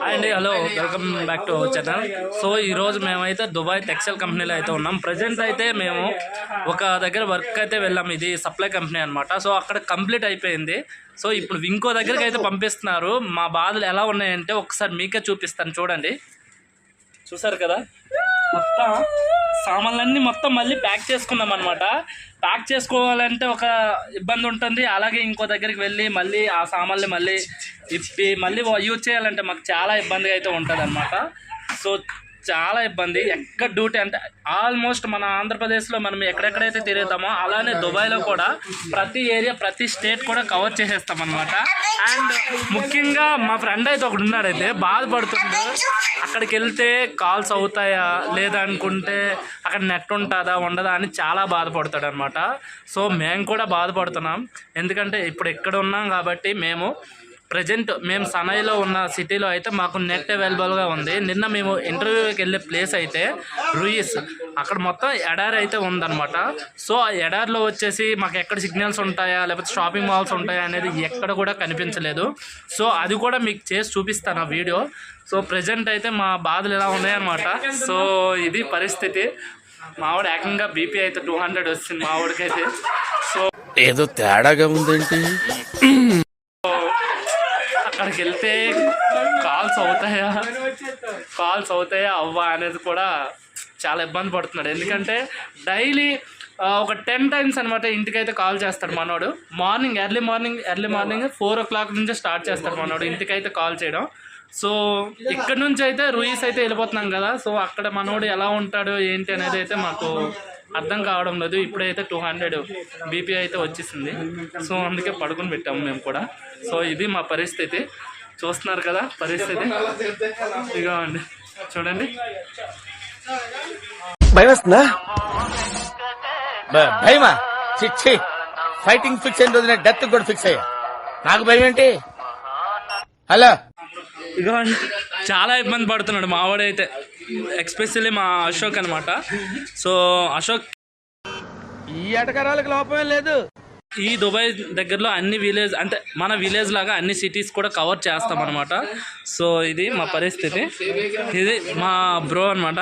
Hi అండి hello welcome back to our channel so ఈరోజు మేమైతే దుబాయ్ టెక్స్టైల్ కంపెనీలో అయితే ఉన్నాం. ప్రజెంట్ అయితే మేము ఒక దగ్గర వర్క్ అయితే వెళ్ళాం. ఇది సప్లై కంపెనీ అనమాట సో అక్కడ కంప్లీట్ అయిపోయింది. సో ఇప్పుడు ఇంకో దగ్గరికి అయితే పంపిస్తున్నారు. మా బాధలు ఎలా ఉన్నాయంటే ఒకసారి మీకే చూపిస్తాను. చూడండి. చూసారు కదా? మొత్తం సామాన్లన్నీ మొత్తం మళ్ళీ ప్యాక్ చేసుకున్నాం అనమాట ప్యాక్ చేసుకోవాలంటే ఒక ఇబ్బంది ఉంటుంది. అలాగే ఇంకో దగ్గరికి వెళ్ళి మళ్ళీ ఆ సామాన్లు మళ్ళీ ఇప్పి మళ్ళీ యూజ్ చేయాలంటే మాకు చాలా ఇబ్బందిగా అయితే ఉంటుంది సో చాలా ఇబ్బంది. ఎక్కడ డ్యూటీ అంటే ఆల్మోస్ట్ మన ఆంధ్రప్రదేశ్లో మనం ఎక్కడెక్కడైతే తిరుగుతామో అలానే దుబాయ్లో కూడా ప్రతి ఏరియా ప్రతి స్టేట్ కూడా కవర్ చేసేస్తాం అనమాట అండ్ ముఖ్యంగా మా ఫ్రెండ్ అయితే ఒకడు ఉన్నాడైతే బాధపడుతుండు. అక్కడికి వెళ్తే కాల్స్ అవుతాయా లేదా అనుకుంటే అక్కడ నెట్ ఉంటుందా ఉండదా అని చాలా బాధపడతాడు అనమాట సో మేము కూడా బాధపడుతున్నాం. ఎందుకంటే ఇప్పుడు ఎక్కడ ఉన్నాం కాబట్టి మేము ప్రజెంట్ మేము సనైలో ఉన్న సిటీలో అయితే మాకు నెట్ అవైలబుల్గా ఉంది. నిన్న మేము ఇంటర్వ్యూకి వెళ్ళే ప్లేస్ అయితే రూయిస్. అక్కడ మొత్తం ఎడారి అయితే ఉందన్నమాట. సో ఆ ఎడారిలో వచ్చేసి మాకు ఎక్కడ సిగ్నల్స్ ఉంటాయా లేకపోతే షాపింగ్ మాల్స్ ఉంటాయా అనేది ఎక్కడ కూడా కనిపించలేదు. సో అది కూడా మీకు చేసి చూపిస్తాను ఆ వీడియో. సో ప్రజెంట్ అయితే మా బాధలు ఎలా ఉన్నాయన్నమాట. సో ఇది పరిస్థితి. మావాడు ఏకంగా బీపీ అయితే టూ హండ్రెడ్ వచ్చింది మావాడికైతే సో ఏదో తేడాగా ఉందండి అక్కడికి వెళ్తే కాల్స్ అవుతాయా? కాల్స్ అవుతాయా? అవ్వా అనేది కూడా చాలా ఇబ్బంది పడుతున్నాడు. ఎందుకంటే డైలీ ఒక టెన్ టైమ్స్ అనమాట ఇంటికైతే కాల్ చేస్తాడు మనోడు. Morning early morning early morning four o'clock నుంచే స్టార్ట్ చేస్తాడు మనోడు ఇంటికైతే కాల్ చేయడం. సో ఇక్కడ నుంచి అయితే రూయిస్ అయితే వెళ్ళిపోతున్నాం కదా. సో అక్కడ మనోడు ఎలా ఉంటాడు ఏంటి అనేది అయితే మాకు అర్థం కావడం లేదు. ఇప్పుడైతే టూ హండ్రెడ్ బీపీ అయితే వచ్చేసింది. సో అందుకే పడుకుని పెట్టాము మేము కూడా. సో ఇది మా పరిస్థితి. చూస్తున్నారు కదా పరిస్థితి. ఇదిగో అండి చూడండి. భయం వస్తుందా? భయమా? చిచ్చి ఫైటింగ్ ఫిక్స్ అయిన రోజున డెత్ కూడా ఫిక్స్ అయ్యా. నాకు భయం ఏంటి? హలో ఇగో అండి, చాలా ఇబ్బంది పడుతున్నాడు మావాడైతే ఎక్స్పెషల్లీ మా అశోక్ అనమాట సో అశోక్ ఈ ఎటకరాలకు లోపమే లేదు. ఈ దుబాయ్ దగ్గరలో అన్ని విలేజ్ అంటే మన విలేజ్ లాగా అన్ని సిటీస్ కూడా కవర్ చేస్తాం అనమాట సో ఇది మా పరిస్థితి. ఇది మా బ్రో అనమాట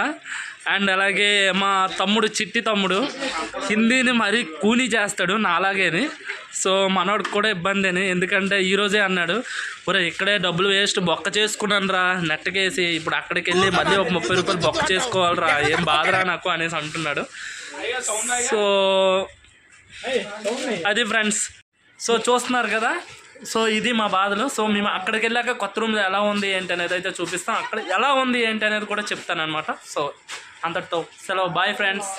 అండ్ అలాగే మా తమ్ముడు చిట్టి తమ్ముడు హిందీని మరీ కూనీ చేస్తాడు నాలాగేని. సో మనోడికి కూడా ఇబ్బంది అని. ఎందుకంటే ఈరోజే అన్నాడు ఒరే ఇక్కడే డబ్బులు వేస్ట్ బొక్క చేసుకున్నాను రా. నెట్టకేసి ఇప్పుడు అక్కడికి వెళ్ళి మళ్ళీ ఒక ముప్పై రూపాయలు బొక్క చేసుకోవాలిరా ఏం బాధరా నాకు అనేసి అంటున్నాడు. సో అది ఫ్రెండ్స్. సో చూస్తున్నారు కదా సో ఇది మా బాధలు. సో మేము అక్కడికి వెళ్ళాక కొత్త రూమ్లో ఎలా ఉంది ఏంటి అనేది అయితే చూపిస్తాం. అక్కడ ఎలా ఉంది ఏంటి అనేది కూడా చెప్తాను అనమాట సో అంతటితో సెలవు. Bye friends